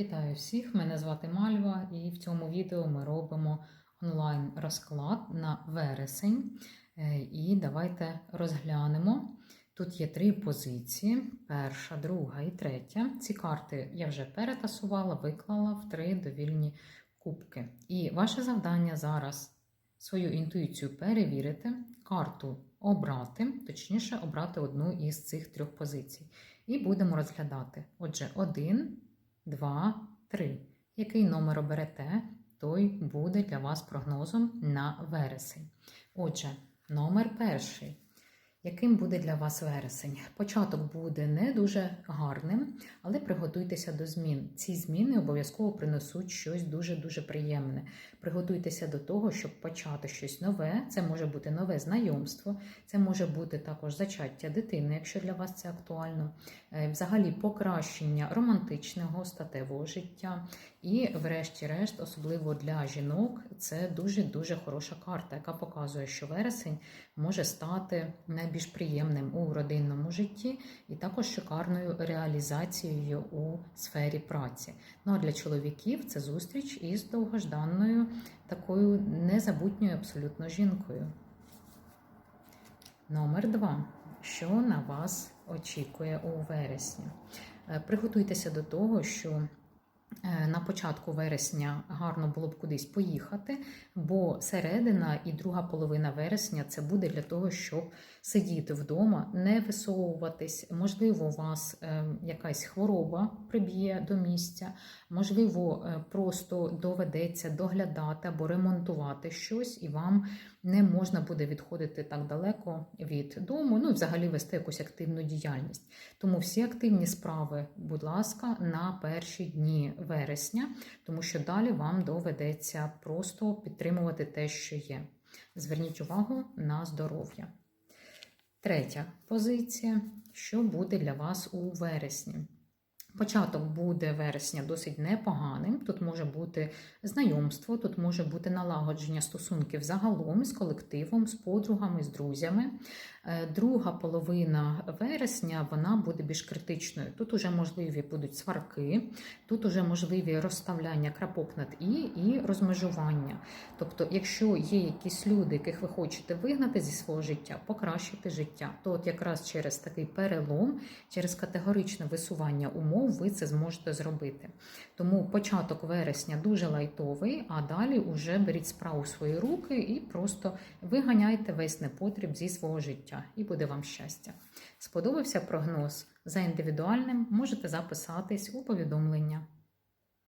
Вітаю всіх! Мене звати Мальва, і в цьому відео ми робимо онлайн розклад на вересень. Е, І давайте розглянемо. Тут є три позиції: перша, друга і третя. Ці карти я вже перетасувала, виклала в три довільні кубки. І ваше завдання зараз свою інтуїцію перевірити, карту обрати, точніше, обрати одну із цих трьох позицій. І будемо розглядати. Отже, один. 2, 3. Який номер оберете, той буде для вас прогнозом на вересень. Отже, номер перший. Яким буде для вас вересень? Початок буде не дуже гарним, але приготуйтеся до змін. Ці зміни обов'язково принесуть щось дуже-дуже приємне. Приготуйтеся до того, щоб почати щось нове. Це може бути нове знайомство, це може бути також зачаття дитини, якщо для вас це актуально. Е, Взагалі покращення романтичного статевого життя. І, врешті-решт, особливо для жінок, це дуже-дуже хороша карта, яка показує, що вересень може стати найбільш приємним у родинному житті і також шикарною реалізацією у сфері праці. Ну а для чоловіків це зустріч із довгожданною такою незабутньою абсолютно жінкою. Номер два. Що на вас очікує у вересні? Е, Приготуйтеся до того, що на початку вересня гарно було б кудись поїхати, бо середина і друга половина вересня це буде для того, щоб сидіти вдома, не висовуватись. Можливо, у вас е, якась хвороба приб'є до місця, можливо, е, просто доведеться доглядати або ремонтувати щось, і вам не можна буде відходити так далеко від дому, ну і взагалі вести якусь активну діяльність. Тому всі активні справи, будь ласка, на перші дні вересня, тому що далі вам доведеться просто підтримувати те, що є. Зверніть увагу на здоров'я. Третя позиція, що буде для вас у вересні. Початок буде вересня досить непоганим. Тут може бути знайомство, тут може бути налагодження стосунків загалом з колективом, з подругами, з друзями. Е, Друга половина вересня вона буде більш критичною. Тут уже можливі будуть сварки, тут уже можливі розставляння крапок над і і розмежування. Тобто, якщо є якісь люди, яких ви хочете вигнати зі свого життя, покращити життя, то от якраз через такий перелом, через категоричне висування умов ви це зможете зробити. Тому початок вересня дуже лайтовий, а далі уже беріть справу в свої руки і просто виганяйте весь непотріб зі свого життя, і буде вам щастя. Сподобався прогноз за індивідуальним, можете записатись у повідомлення.